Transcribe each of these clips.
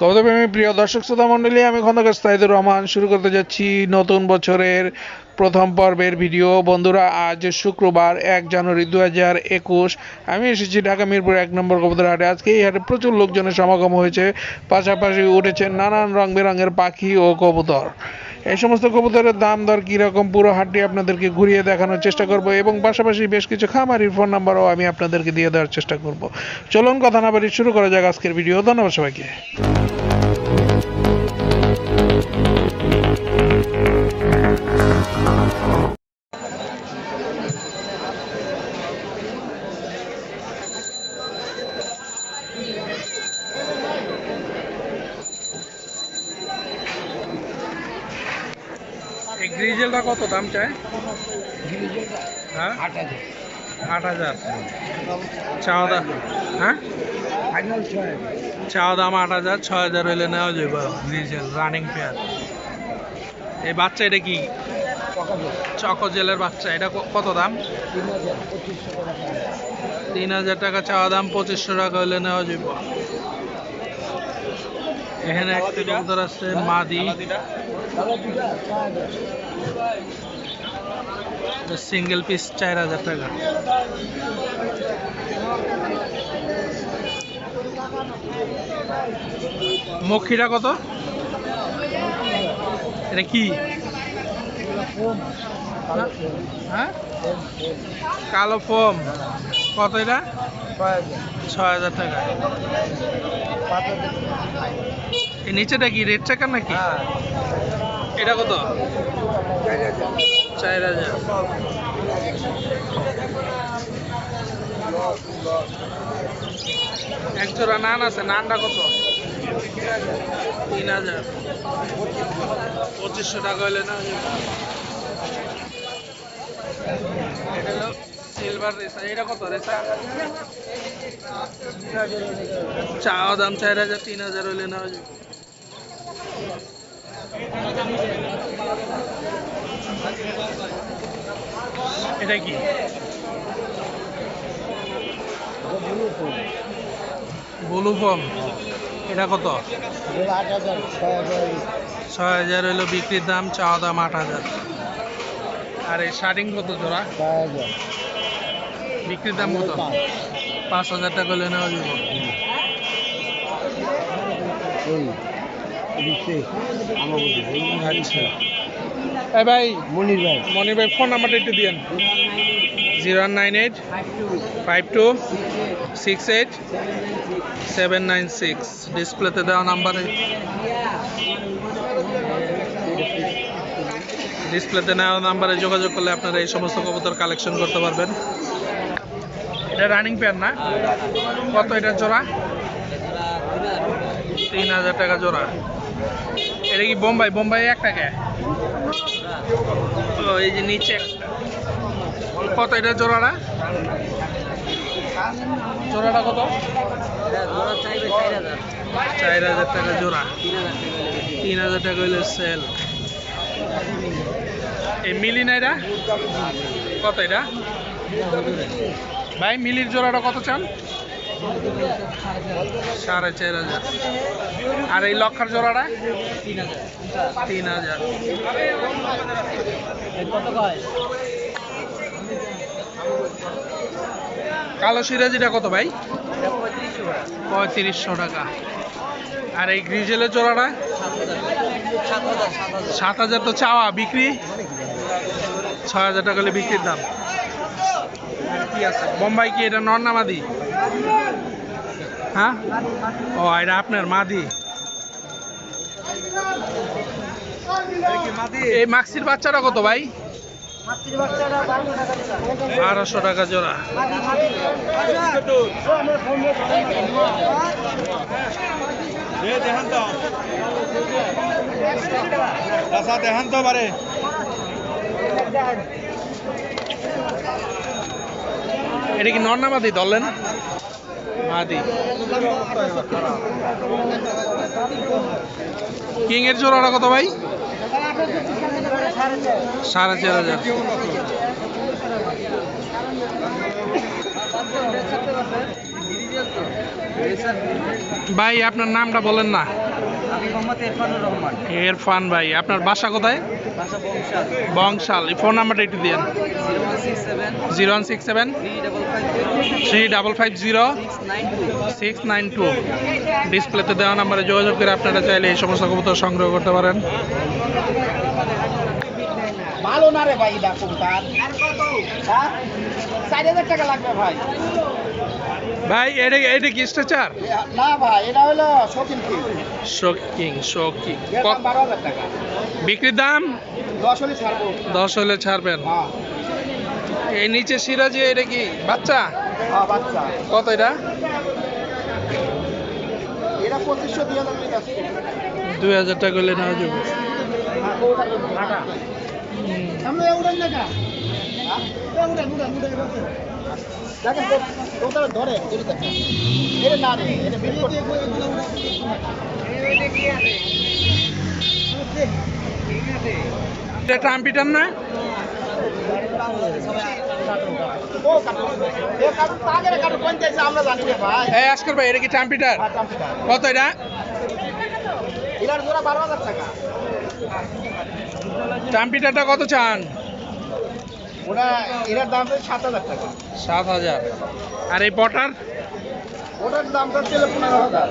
কবিতাপ্রেমী প্রিয় দর্শক শ্রোতা মণ্ডলী, আমি খন্দকার সাইদুর রহমান। শুরু করতে যাচ্ছি নতুন বছরের প্রথম পর্বের ভিডিও। বন্ধুরা, আজ শুক্রবার, এক জানুয়ারি দু হাজার একুশ। আমি এসেছি ঢাকা মিরপুর এক নম্বর কবুতর হাটে। আজকে এই হাটে প্রচুর লোকজনের সমাগম হয়েছে। পাশাপাশি উঠেছে নানান রং বেরঙের পাখি ও কবুতর। এই সমস্ত কবুতরের দাম দর কীরকম পুরো হাটটি আপনাদেরকে ঘুরিয়ে দেখানোর চেষ্টা করব এবং পাশাপাশি বেশ কিছু খামারির ফোন নাম্বারও আমি আপনাদেরকে দিয়ে দেওয়ার চেষ্টা করব। চলুন কথা না বাড়ি শুরু করা যাক আজকের ভিডিও। ধন্যবাদ সবাইকে। দাম চায় হ্যাঁ? আট হাজার। চাওয়া দাম হ্যাঁ? চাওয়া দাম আট হাজার ছয় হাজার হইলে নেওয়া যাবে গ্রিজেল রানিং পেয়ার এই বাচ্চা এটা কি? পকাবে চকোজেলের বাচ্চা। এটা কত দাম? তিন হাজার টাকা চাওয়া দাম পঁচিশশো টাকা হইলে নেওয়া যাবে এখানে একটা কবুতর আছে মাদি তাহলে দুটা ছয় হাজার সিঙ্গেল পিস চার হাজার টাকা। মক্ষীটা কত? এটা কি? হ্যাঁ? কালো ফোম। কত এটা? ছয় হাজার টাকা। নিচেটা কি রেড চাকার নাকি? হ্যাঁ। এটা কত? চার হাজার এক জোড়া নান আছে, নানটা কত? তিন হাজার। পঁচিশশো টাকা হলে না এটা সিলভার রেসা এটা কত দাম চার হাজার, তিন হাজার হলে যাবে এটা কি। ব্লু ফর্ম এটা কত? ছয় হাজার হলো বিক্রির দাম চাওয়া দাম আট হাজার। আর এই শার্টিং কত জোড়া? বিক্রির দাম কত? পাঁচ। পাঁচ হাজার টাকা হলে নেওয়া যাবে। আমার আচ্ছা ভাই মনির ভাই। মনির ভাই ফোন নাম্বারটা একটু দিয়েন। Zero nine eight five two six eight seven nine six. ডিসপ্লেতে দেওয়া নাম্বারে। ডিসপ্লেতে নেওয়া নাম্বারে যোগাযোগ করলে আপনারা এই সমস্ত কবুতর কালেকশন করতে পারবেন। এটা রানিং পেয়ার না? কত এটা জোড়া? তিন হাজার টাকা জোড়া। এটা কি বোম্বাই? বোম্বাই এক টাকা ও, এই যে নিচে একটা। কত এটা জোড়াটা? জোড়াটা কত? চার হাজার টাকা জোড়া। তিন হাজার টাকা হইলে সেল এই মিলি না এটা? কত এটা? ভাই, মিলির জোড়াটা কত চান? সাড়ে চার হাজার। আর এই লক্ষার জোড়াটা? তিন হাজার। কালো সিরাজিটা কত ভাই? পঁয়ত্রিশশো টাকা। আর এই গ্রিজেলের জোড়াটা? সাত হাজার তো চাওয়া, বিক্রি? ছয় হাজার টাকা বিক্রির দাম। কি আছে বোম্বাই কি এটা নর না মাদি? হ্যাঁ? ও এটা আপনার মাদি। এই মাক্সির বাচ্চাটা কত ভাই? বারোশো টাকা জোড়া। দেখান তো। তো এটা কি নর না মাদি ধরলেন? মাদি। কিং এর জোড়াটা কত ভাই? সাড়ে চার হাজার। ভাই আপনার নামটা বলেন না। ইরফান ভাই আপনার বাসা কোথায়? বংশাল। বংশাল। এই ফোন নাম্বারটা একটু দিন zero one six seven. Three double five zero six nine two. ডিসপ্লেতে দেওয়া নাম্বারে যোগাযোগ করে আপনারা চাইলে এই সমস্ত কবুতর সংগ্রহ করতে পারেন। ভালো না রে ভাই হ্যাঁ? চার হাজার টাকা লাগবে ভাই। ভাই এটা এটা কি স্ট্রেচার? না ভাই এটা হলো শৌখিন কি। শোকিং শোকিং বারো হাজার টাকা। বিক্রির দাম? দশ হলে ছাড়বো। দশ হলে ছাড়বেন। হ্যাঁ। এই নিচে সিরাজি এটা কি? বাচ্চা? হ্যাঁ বাচ্চা। কত এটা? এটা পঁচিশশো দুই হাজার টাকা হলে নেওয়া যাবে। এটা ট্রাম্পিটার না? এই আজকের ভাই এটা কি হ্যাঁ, কত এটা? কত চান? ওটা এটার দাম হচ্ছে সাত হাজার টাকা। সাত হাজার। আর এই পটার? ওটার দামটা ছিল পনেরো হাজার।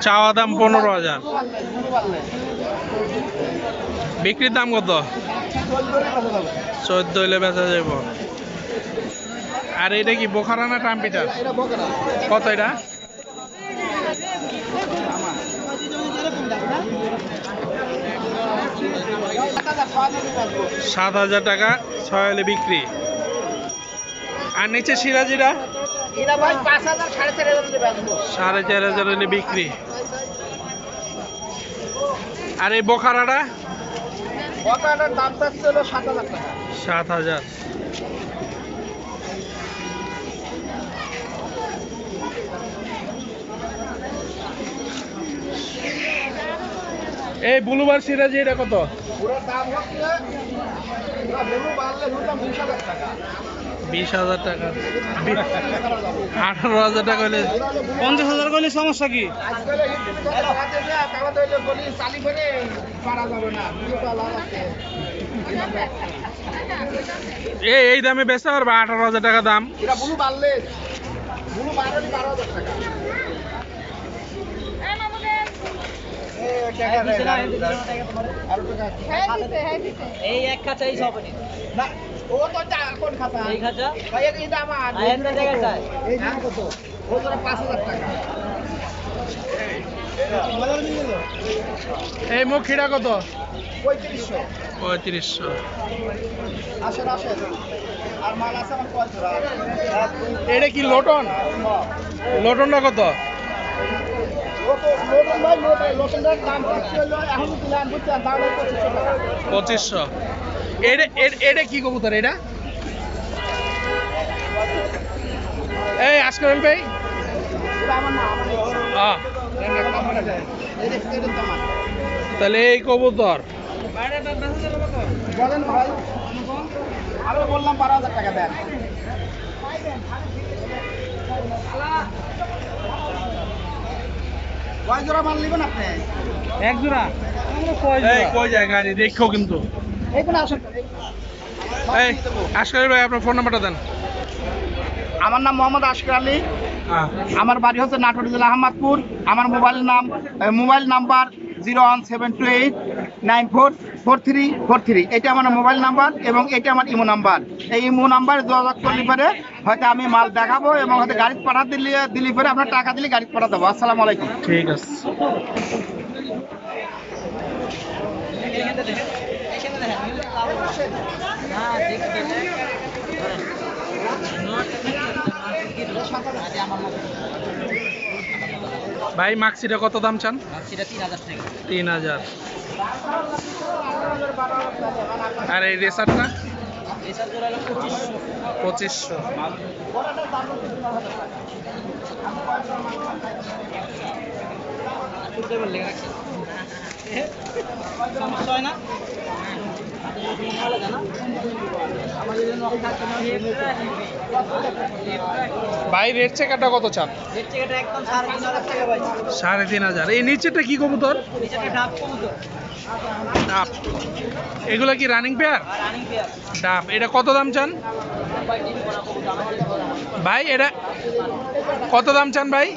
চাওয়া দাম পনেরো হাজার। বিক্রির দাম কত? চোদ্দ হইলে বেচা যাব আর এটা কি বোখারা না ট্রাম্পিটার এটা কত এটা? সাত হাজার টাকা, ছয় হলে বিক্রি। আর নিচে সিরাজিরা? সাড়ে চার হাজার হলে বিক্রি। আর এই বোখারাটা? বকেরাটার দামটা ছিল সাত হাজার টাকা। সাত হাজার। এই বুলুবার সিরাজি এটা কত? পুরো দাম হচ্ছে ভেলু বাড়লে দুশো টাকা। বিশ হাজার টাকা। আঠারো হাজার টাকা হলে পঞ্চাশ হাজার করলে সমস্যা কি? এই এই দামে বেচতে পারবে আঠারো হাজার টাকা দাম। এটা বুলু বাড়লে বুলু বাড়লে বারো হাজার টাকা। এ, টাকা দেয় না, আরও টাকা। এই সব। না, ও তো যা, কোন খাতা? এই ভাই, চাই। এই দাম কত? ও টাকা। এই মুখিটা কত পঁয়ত্রিশশো। পঁয়ত্রিশশো আসেন, আসেন। আর মাল আছে আমার কয় এটা কি লোটন। লোটনটা কত। পঁচিশশো এটা এটা কি কবুতর এটা? এই আজকাল ভাই। তাহলে এই কবুতর। বলেন ভাই আমি বললাম বারো হাজার টাকা দেন কয় জোড়া মাল নেবেন আপনি? এক জোড়া? যায় গাড়ি দেখো কিন্তু। এই ভাই আপনার ফোন নাম্বারটা দেন। আমার নাম মোহাম্মদ আশকর আলী। হ্যাঁ। আমার বাড়ি হচ্ছে নাটোর জেলা আহমদপুর। আমার মোবাইল নাম mobile number zero one seven two eight nine four four three four three. এটা আমার মোবাইল নাম্বার এবং এটা আমার ইমো নাম্বার। এই ইমো নাম্বারে যোগাযোগ করলে পরে হয়তো আমি মাল দেখাবো এবং হয়তো গাড়ি পাঠা দিলে দিলে পরে আপনার টাকা দিলে গাড়ি পাঠা দেবো। আসসালামু আলাইকুম। ঠিক আছে। ভাই মাক্সিটা কত দাম চান? তিন হাজার আর এই রেসারটা? পঁচিশশো। রাখি ভাই, রেড চেকারটা কত চান? রেট সাড়ে তিন হাজার। এই নিচেটা কি কবুতর? ডাব। এগুলো কি রানিং পেয়ার। ডাব। এটা কত দাম চান? ভাই, এটা কত দাম চান ভাই?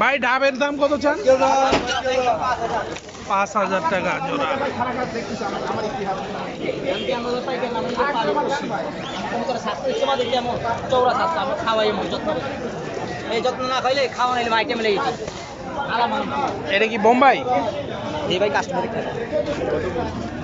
ভাই, ডাবের দাম কত চান? পাঁচ হাজার টাকা জোড়া। এই যত্ন না খাইলে খাওয়া নাইলে আইটেম লেগে এটা কি বোম্বাই? এই ভাই কাস্টমার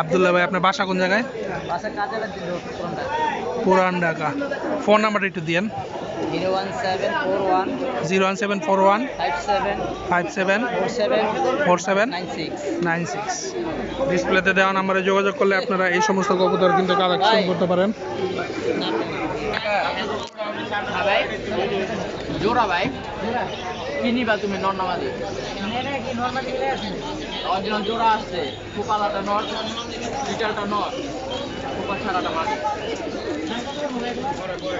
আবদুল্লাহ ভাই, আপনার বাসা কোন জায়গায়? পুরান ঢাকা। ফোন নাম্বারটা একটু দিয়েন। Zero one seven four one five seven four seven nine six. ডিসপ্লেতে দেওয়া নাম্বারে যোগাযোগ করলে আপনারা এই সমস্ত কবুতর কিন্তু কালেকশন করতে পারেন। জোড়া ভাই। কি নিবা তুমি নর্নামাদি অরিজিনাল জোড়া আছে ফুপালাটা নর লিটারটা ফুপা ছাড়াটা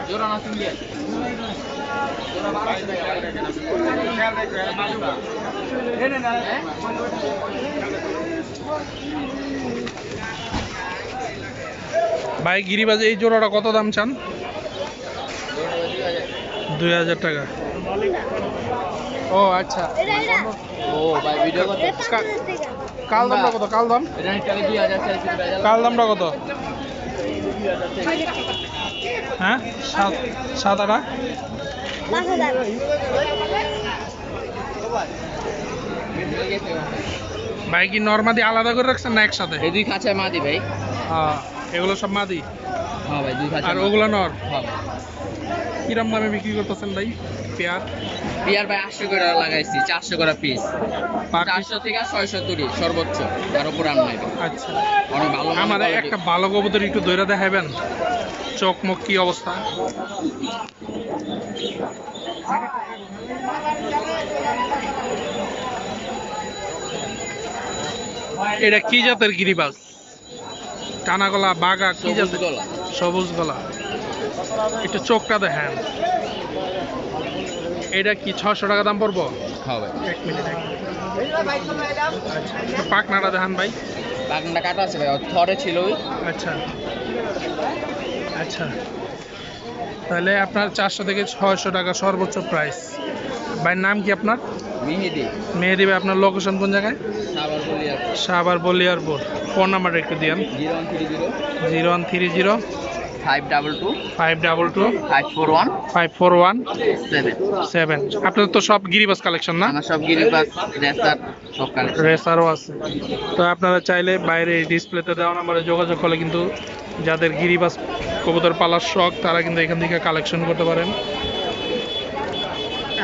জোড়া না সিঙ্গেল জোড়া বারোশো ভাই গিরিবাজে এই জোড়াটা কত দাম চান? দুই হাজার টাকা। ও আচ্ছা। ও ভাই ভিডিও কাল দামটা কত? কাল দাম? কাল দামটা কত? হ্যাঁ? সাত সাত আটা ভাই কি নর্মাদি আলাদা করে রাখছেন না একসাথে? এই দুই খাঁচায় মাদি ভাই। হ্যাঁ, এগুলো সব মাদি? হ্যাঁ ভাই দুই খাঁচা আর ওগুলো নর? হ্যাঁ কিরম দামে বিক্রি করতেছেন ভাই? পেয়ার? পেয়ার ভাই আটশো করে লাগাইছি চারশো করে পিস? চারশো থেকে ছয়শো তুলি সর্বোচ্চ। তার উপর আর নাই। আচ্ছা। অনেক ভালো আমার একটা ভালো কবুতর একটু দৈরা দেখাবেন চকমক কি অবস্থা? এটা কি জাতের গিরিবাজ? টানা গলা বাগা কি জাতের গলা। সবুজ গলা। একটু চোখটা দেখেন। এটা কি ছশো টাকা দাম পড়ব? ভাই এক মিনিট পাকনাটা দেখান ভাই। বাগনটা কাটা আছে ভাই থরে ছিল ওই। আচ্ছা। আচ্ছা। তাহলে আপনার চারশো থেকে ছয়শো টাকা সর্বোচ্চ প্রাইস ভাইয়ের নাম কি আপনার? মিহিদি। মেয়ে দিবে আপনার লোকেশন কোন জায়গায়? সাবার বলিয়ারপুর। ফোন নাম্বারটা একটু দিন zero one three zero. Zero one three zero. Five double two five double two five four one five four one seven seven আপনার তো সব গিরিবাস কালেকশন না? সব গিরিবাস রেসার সব কালেকশন রেসারও আছে। তো আপনারা চাইলে বাইরে ডিসপ্লেতে দেওয়া নাম্বারে যোগাযোগ করলে কিন্তু যাদের গিরিবাস কবুতর পালার শখ তারা কিন্তু এখান থেকে কালেকশন করতে পারেন।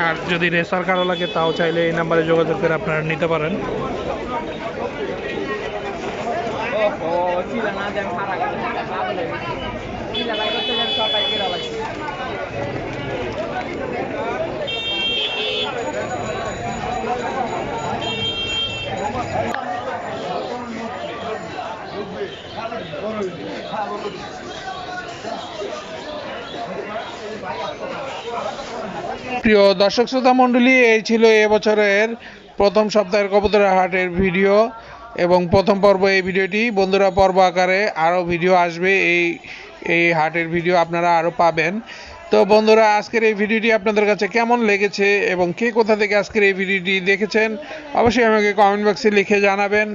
আর যদি রেসার কারও লাগে তাও চাইলে এই নাম্বারে যোগাযোগ করে আপনারা নিতে পারেন। ও প্রিয় দর্শক শ্রোতা মণ্ডলী, এই ছিল এবছরের প্রথম সপ্তাহের কবুতরা হাটের ভিডিও এবং প্রথম পর্ব এই ভিডিওটি। বন্ধুরা, পর্ব আকারে আরও ভিডিও আসবে এই এই হাটের ভিডিও আপনারা আরও পাবেন। তো বন্ধুরা, আজকের এই ভিডিওটি আপনাদের কাছে কেমন লেগেছে এবং কে কোথা থেকে আজকের এই ভিডিওটি দেখেছেন, অবশ্যই আমাকে কমেন্ট বক্সে লিখে জানাবেন।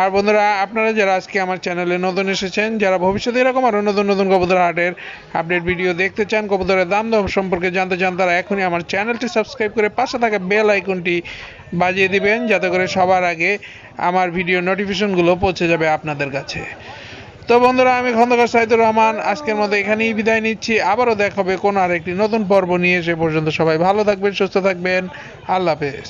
আর বন্ধুরা, আপনারা যারা আজকে আমার চ্যানেলে নতুন এসেছেন, যারা ভবিষ্যতে এরকম আরও নতুন নতুন কবুতর হাটের আপডেট ভিডিও দেখতে চান, কবুতরের দাম দর সম্পর্কে জানতে চান, তারা এখনই আমার চ্যানেলটি সাবস্ক্রাইব করে পাশে থাকা বেল আইকনটি বাজিয়ে দিবেন, যাতে করে সবার আগে আমার ভিডিও নোটিফিকেশনগুলো পৌঁছে যাবে আপনাদের কাছে। তো বন্ধুরা, আমি খন্দকার সাইদুর রহমান। আজকের মতো এখানেই বিদায় নিচ্ছি। আবারও দেখা হবে কোনো আরেকটি নতুন পর্ব নিয়ে। সে পর্যন্ত সবাই ভালো থাকবেন, সুস্থ থাকবেন। আল্লাহ হাফেজ।